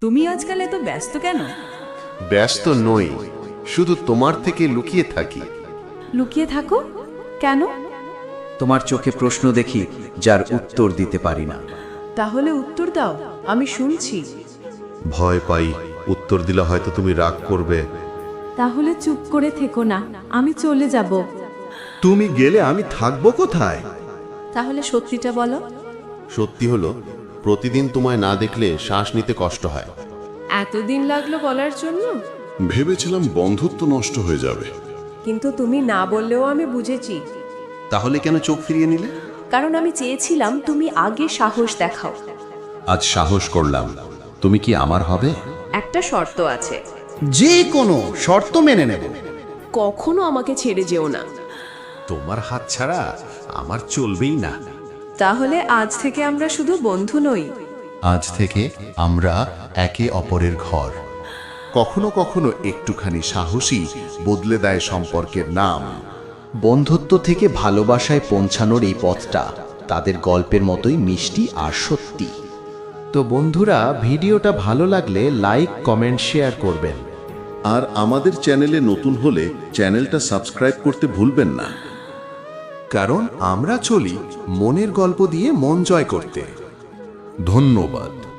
তুমি আজকাল এত ব্যস্ত কেন? ব্যস্ত নই শুধু তোমার থেকে লুকিয়ে থাকি। লুকিয়ে থাকো? কেন? তোমার চোখে প্রশ্ন দেখি যার উত্তর দিতে পারি না। তাহলে উত্তর দাও আমি শুনছি। ভয় পাই উত্তর দিলে হয়তো তুমি রাগ করবে। তাহলে চুপ করে থেকো না আমি চলে যাব। তুমি গেলে আমি থাকব কোথায়? তাহলে সত্যিটা বলো। সত্যি হলো প্রতিদিন তোমায় না দেখলে শ্বাস নিতে কষ্ট হয়। এতদিন লাগল বলার জন্য? ভেবেছিলাম বন্ধুত্ব নষ্ট হয়ে যাবে। কিন্তু তুমি না বললেও আমি বুঝেছি। তাহলে কেন চোখ ফিরিয়ে নিলে? কারণ আমি চেয়েছিলাম তুমি আগে সাহস দেখাও। আজ সাহস করলাম। তুমি কি আমার হবে? একটা শর্ত আছে। যে কোনো শর্ত মেনে নেব। কখনো আমাকে ছেড়ে যেও না। তোমার হাত ছাড়া আমার চলবেই না। তাহলে আজ থেকে আমরা শুধু বন্ধু নই। আজ থেকে আমরা একে অপরের ঘর। কখনো কখনো একটুখানি সাহসী বদলে দেয় সম্পর্কের নাম। বন্ধুত্ব থেকে ভালোবাসায় পৌঁছানোর এই পথটা তাদের গল্পের মতোই মিষ্টি আর সত্যি। তো বন্ধুরা ভিডিওটা ভালো লাগলে লাইক কমেন্ট শেয়ার করবেন। আর আমাদের চ্যানেলে নতুন হলে চ্যানেলটা সাবস্ক্রাইব করতে ভুলবেন না। কারণ আমরা চলি মনের গল্প দিয়ে মন জয় করতে। ধন্যবাদ।